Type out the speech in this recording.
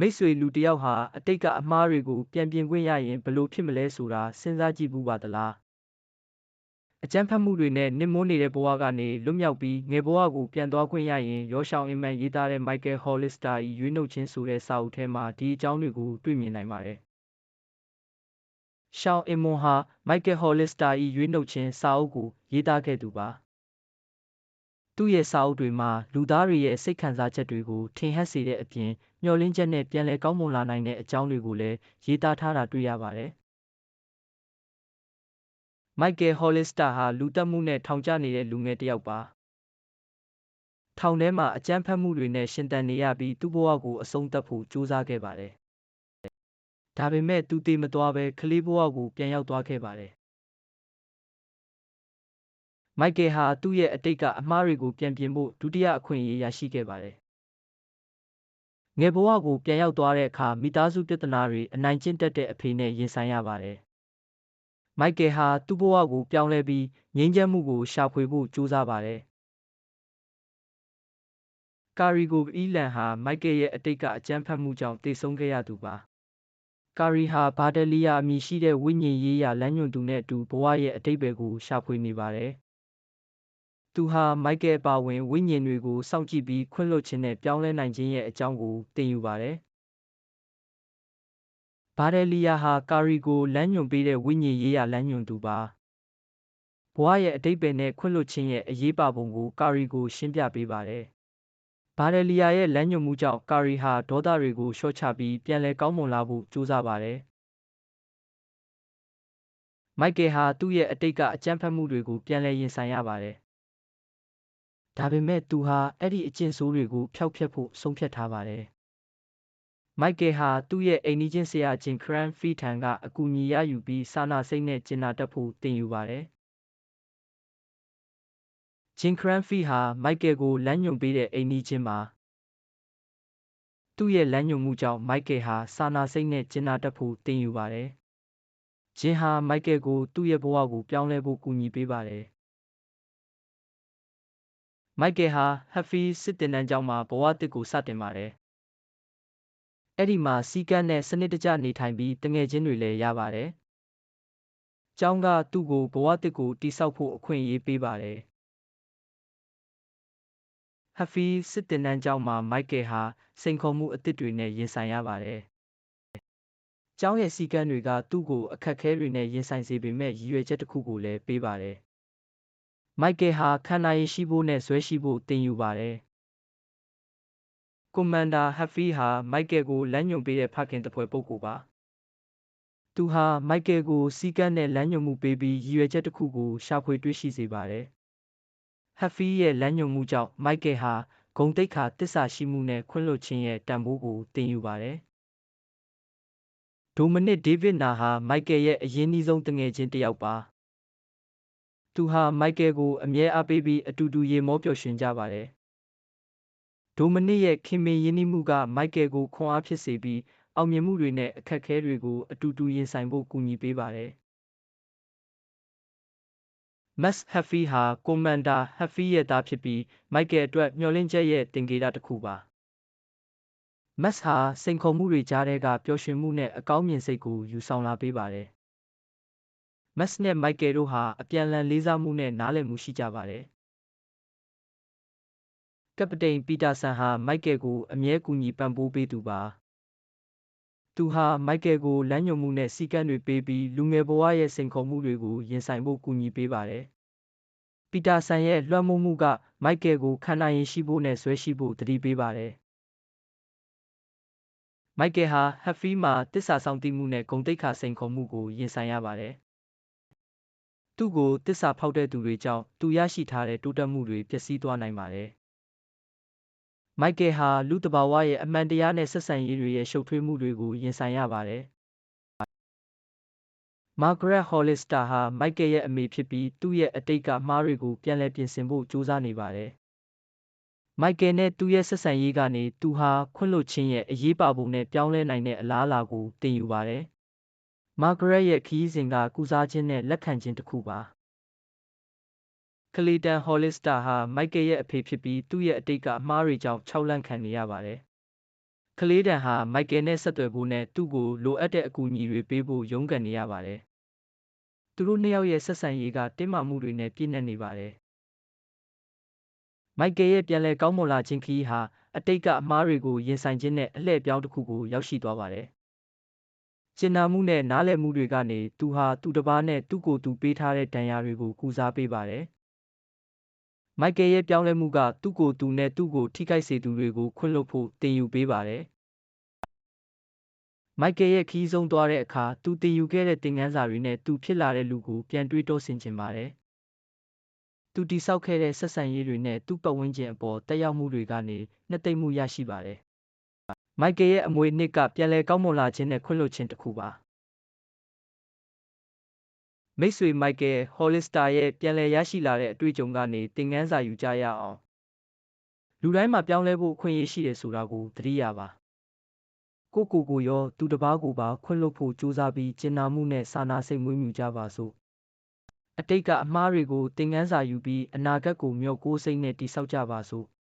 မိတ်ဆွေလူတစ်ယောက်ဟာအတိတ်ကအမှားတွေကိုပြန်ပြင်ခွင့်ရရင်ဘယ်လိုဖြစ်မလဲဆိုတာစဉ်းစားကြည့်ဘူးပါသလားအကြမ်းဖက်မှုတွေနဲ့နစ်မွန်းနေတဲ့ဘဝကနေလွတ်မြောက်ပြီးငယ်ဘဝကိုပြန်သွားခွင့်ရရင်ရောရှောင်းအင်မန်ရေးသားတဲ့ Michael Hollister ၏ရွေးနှုတ်ခြင်းဆိုတဲ့စာအုပ်ထဲမှာဒီအကြောင်းတွေကိုတွေ့မြင်နိုင်ပါတယ်ရှောင်းအင်မွန်ဟာ Michael Hollister ၏ရွေးနှုတ်ခြင်းစာအုပ်ကိုရေးသားခဲ့သူပါ သူ့ရဲ့စာအုပ်တွေမှာလူသားတွေရဲ့စိတ်ခံစားချက်တွေကိုထင်ဟပ်စေတဲ့အပြင်မျှော်လင့်ချက်နဲ့ပြန်လည်ကောင်းမွန်လာနိုင်တဲ့အကြောင်းတွေကိုလည်းရေးသားထားတာတွေ့ရပါတယ်။မိုက်ကယ်ဟော်လစ္စတာဟာလူတက်မှုနဲ့ထောင်ကျနေတဲ့လူငယ်တစ်ယောက်ပါ။ထောင်ထဲမှာအကြမ်းဖက်မှုတွေနဲ့ရှင်သန်နေရပြီးသူ့ဘဝကိုအဆုံးသတ်ဖို့ကြိုးစားခဲ့ပါတယ်။ဒါပေမဲ့သူတည်မသွားဘဲကလေးဘဝကိုပြန်ရောက်သွားခဲ့ပါတယ် မိုက်ကယ်ဟာသူ့ရဲ့အတိတ်ကအမှားတွေကိုပြန်ပြင်ဖို့ဒုတိယအခွင့်အရေးရရှိခဲ့ပါတယ်။ငယ်ဘဝကိုပြန်ရောက်သွားတဲ့အခါမိသားစုပြဿနာတွေအနိုင်ကျင့်တတ်တဲ့အဖေနဲ့ရင်ဆိုင်ရပါတယ်။မိုက်ကယ်ဟာသူ့ဘဝကိုပြောင်းလဲပြီးငြိမ်းချမ်းမှုကိုရှာဖွေဖို့ကြိုးစားပါတယ်။ကာရီဂိုအီလန်ဟာမိုက်ကယ်ရဲ့အတိတ်ကအကြမ်းဖက်မှုကြောင့်တေဆုံးခဲ့ရသူပါ။ကာရီဟာဘာဒလီယာအမည်ရှိတဲ့ဝိညာဉ်ရေးရာလမ်းညွှန်သူနဲ့အတူဘဝရဲ့အတိတ်ဘယ်ကိုရှာဖွေနေပါတယ်။ သူဟာမိုက်ကယ်ပါဝင်ဝိညာဉ်တွေကိုစောင့်ကြည့်ပြီးခွင့်လွှတ်ခြင်းနဲ့ပြောင်းလဲနိုင်ခြင်းရဲ့အကြောင်းကိုသင်ယူပါတယ်။ဘာဒယ်လီယာဟာကာရီကိုလမ်းညွှန်ပေးတဲ့ဝိညာဉ်ရေးရာလမ်းညွှန်သူပါ။ဘဝရဲ့အတိတ်ပဲနဲ့ခွင့်လွှတ်ခြင်းရဲ့အရေးပါပုံကိုကာရီကိုရှင်းပြပေးပါတယ်။ဘာဒယ်လီယာရဲ့လမ်းညွှန်မှုကြောင့်ကာရီဟာဒေါသတွေကိုလျှော့ချပြီးပြန်လည်ကောင်းမွန်လာဖို့ကြိုးစားပါတယ်။မိုက်ကယ်ဟာသူ့ရဲ့အတိတ်ကအကြမ်းဖက်မှုတွေကိုပြန်လည်ရင်ဆိုင်ရပါတယ် ဒါပေမဲ့သူဟာအဲ့ဒီအကျင့်ဆိုးတွေကိုဖျောက်ဖျက်ဖို့ဆုံးဖြတ်ထားပါတယ်။မိုက်ကယ်ဟာသူ့ရဲ့အိမ်နီးချင်းဆရာချင်းခရန်ဖီထံကအကူအညီရယူပြီးစာနာစိတ်နဲ့ကျင်နာတတ်ဖို့တင်ယူပါတယ်။ဂျင်ခရန်ဖီဟာမိုက်ကယ်ကိုလမ်းညွှန်ပေးတဲ့အိမ်နီးချင်းပါ။သူ့ရဲ့လမ်းညွှန်မှုကြောင့်မိုက်ကယ်ဟာစာနာစိတ်နဲ့ကျင်နာတတ်ဖို့တင်ယူပါတယ်။ဂျင်ဟာမိုက်ကယ်ကိုသူ့ရဲ့ဘဝကိုပြောင်းလဲဖို့ကူညီပေးပါတယ်။ မိုက်ကယ်ဟာဟက်ဖီစစ်တင်တန်းကျောင်းမှာဘဝတစ်ကိုစတင်ပါတယ်။အဲ့ဒီမှာစီကန်းနဲ့စနစ်တကျနေထိုင်ပြီးတငယ်ချင်းတွေလည်းရပါတယ်။ကျောင်းကသူ့ကိုဘဝတစ်ကိုတိဆောက်ဖို့အခွင့်အရေးပေးပါတယ်။ဟက်ဖီစစ်တင်တန်းကျောင်းမှာမိုက်ကယ်ဟာစိန်ခေါ်မှုအသစ်တွေနဲ့ရင်ဆိုင်ရပါတယ်။ကျောင်းရဲ့စီကန်းတွေကသူ့ကိုအခက်အခဲတွေနဲ့ရင်ဆိုင်စေပေမဲ့ရည်ရွယ်ချက်တစ်ခုကိုလည်းပေးပါတယ် မိုက်ကယ်ဟာခန္ဓာရည်ရှိဖို့နဲ့ဇွဲရှိဖို့သင်ယူပါတယ်။ကွန်မန်ဒါဟက်ဖီဟာမိုက်ကယ်ကိုလမ်းညွှန်ပေးတဲ့ဖခင်တစ်ဖွဲ့ပုဂ္ဂိုလ်ပါ။သူဟာမိုက်ကယ်ကိုစီးကပ်နဲ့လမ်းညွှန်မှုပေးပြီးရည်ရွယ်ချက်တစ်ခုကိုရှာဖွေတွေ့ရှိစေပါတယ်။ဟက်ဖီရဲ့လမ်းညွှန်မှုကြောင့်မိုက်ကယ်ဟာဂုံတိတ်ခါတစ္ဆာရှိမှုနဲ့ခွင့်လွှတ်ခြင်းရဲ့တန်ဖိုးကိုသင်ယူပါတယ်။ဒိုမနစ်ဒေးဗစ်နာဟာမိုက်ကယ်ရဲ့အရင်းနှီးဆုံးတငယ်ချင်းတစ်ယောက်ပါ။ သူဟာမိုက်ကယ်ကိုအမြဲအားပေးပြီးအတူတူရေမောပျော်ရွှင်ကြပါတယ်။ဒိုမနစ်ရဲ့ခင်မင်ရင်းနှီးမှုကမိုက်ကယ်ကိုခွန်အားဖြစ်စေပြီးအောင်မြင်မှုတွေနဲ့အခက်အခဲတွေကိုအတူတူရင်ဆိုင်ဖို့ကူညီပေးပါတယ်။မက်ဟက်ဖီဟာကွန်မန်ဒါဟက်ဖီရဲ့သားဖြစ်ပြီးမိုက်ကယ်အတွက်မျှော်လင့်ချက်ရဲ့တင်ကေတာတစ်ခုပါ။မက်ဟာစိန်ခေါ်မှုတွေကြားထဲကပျော်ရွှင်မှုနဲ့အကောင်းမြင်စိတ်ကိုယူဆောင်လာပေးပါတယ် မက်စ်နဲ့မိုက်ကယ်တို့ဟာအပြန်အလှန်လေးစားမှုနဲ့နားလည်မှုရှိကြပါတယ်။ကပတိန်ပီတာဆန်ဟာမိုက်ကယ်ကိုအမြဲကူညီပံ့ပိုးပေးသူပါ။သူဟာမိုက်ကယ်ကိုလမ်းညွှန်မှုနဲ့စီကံတွေပေးပြီးလူငယ်ဘဝရဲ့စိန်ခေါ်မှုတွေကိုရင်ဆိုင်ဖို့ကူညီပေးပါတယ်။ပီတာဆန်ရဲ့လွှမ်းမိုးမှုကမိုက်ကယ်ကိုခန္ဓာရင်ရှိဖို့နဲ့ဆွဲရှိဖို့တတိပေးပါတယ်။မိုက်ကယ်ဟာဟက်ဖီးမှာတစ္ဆာဆောင်တည်မှုနဲ့ဂုံတိတ်ခါစိန်ခေါ်မှုကိုရင်ဆိုင်ရပါတယ်။ သူ့ကိုတစ္ဆာဖောက်တဲ့သူတွေကြောင့်သူရရှိထားတဲ့တိုးတက်မှုတွေပျက်စီးသွားနိုင်ပါတယ်။မိုက်ကယ်ဟာလူတဘာဝရဲ့အမှန်တရားနဲ့ဆက်ဆံရေးတွေရဲ့ရှုပ်ထွေးမှုတွေကိုရင်ဆိုင်ရပါတယ်။မာဂရက်ဟော်လစ္စတာဟာမိုက်ကယ်ရဲ့အမေဖြစ်ပြီးသူ့ရဲ့အတိတ်ကမှားတွေကိုပြန်လည်ပြင်ဆင်ဖို့ကြိုးစားနေပါတယ်။မိုက်ကယ်နဲ့သူ့ရဲ့ဆက်ဆံရေးကနေသူဟာခွင့်လွှတ်ခြင်းရဲ့အရေးပါပုံနဲ့ပြောင်းလဲနိုင်တဲ့အလားအလာကိုသင်ယူပါတယ်။ မာဂရက်ရဲ့ခရီးစဉ်ကကုစားခြင်းနဲ့လက်ခံခြင်းတစ်ခုပါကလီတန်ဟော်လစ္စတာဟာမိုက်ကယ်ရဲ့အဖေဖြစ်ပြီးသူ့ရဲ့အတိတ်ကအမှားတွေကြောင့်ခြောက်လန့်ခံနေရပါတယ်ကလေးတန်ဟာမိုက်ကယ်နဲ့ဆက်သွယ်ဖို့နဲ့သူ့ကိုလိုအပ်တဲ့အကူအညီတွေပေးဖို့ရုန်းကန်နေရပါတယ်။သူတို့နှစ်ယောက်ရဲ့ဆက်ဆံရေးကတင်းမာမှုတွေနဲ့ပြည့်နှက်နေပါတယ်။မိုက်ကယ်ရဲ့ပြန်လည်ကောင်းမွန်လာခြင်းခရီးဟာအတိတ်ကအမှားတွေကိုရင်ဆိုင်ခြင်းနဲ့အလှည့်အပြောင်းတစ်ခုကိုရောက်ရှိသွားပါတယ်။ ကျင်နာမှုနဲ့နားလည်မှုတွေကနေသူဟာသူတစ်ပါးနဲ့သူ့ကိုယ်သူပေးထားတဲ့ဒဏ်ရာတွေကိုကုစားပေးပါတယ်။မိုက်ကယ်ရဲ့ပြောင်းလဲမှုကသူ့ကိုယ်သူနဲ့သူ့ကိုထိခိုက်စေသူတွေကိုခွင့်လွှတ်ဖို့တင်ယူပေးပါတယ်။မိုက်ကယ်ရဲ့ခီးဆုံးသွားတဲ့အခါသူတင်ယူခဲ့တဲ့သင်ခန်းစာတွေနဲ့သူဖြစ်လာတဲ့လူကိုပြန်တွေးတောဆင်ခြင်ပါတယ်။သူတိဆောက်ခဲ့တဲ့ဆက်ဆံရေးတွေနဲ့သူ့ပတ်ဝန်းကျင်အပေါ်တက်ရောက်မှုတွေကနေနှစ်သိမ့်မှုရရှိပါတယ်။ မိုက်ကယ်ရဲ့အမွေအနှစ်ကပြန်လည်ကောင်းမွန်လာခြင်းနဲ့ခွင့်လွှတ်ခြင်းတစ်ခုပါ။မိတ်ဆွေမိုက်ကယ်ဟော်လစ္စတာရဲ့ပြန်လည်ရရှိလာတဲ့အတွေ့အကြုံကနေသင်ခန်းစာယူကြရအောင်။လူတိုင်းမှာပြောင်းလဲဖို့အခွင့်အရေးရှိတယ်ဆိုတာကိုသတိရပါ။ကိုယ့်ကိုယ်ကိုရောသူတစ်ပါးကိုပါခွင့်လွှတ်ဖို့ကြိုးစားပြီးကျင်နာမှုနဲ့စာနာစိတ်မွေးမြူကြပါစို့။အတိတ်ကအမှားတွေကိုသင်ခန်းစာယူပြီးအနာဂတ်ကိုမျှော်ကိုးစိတ်နဲ့တည်ဆောက်ကြပါစို့။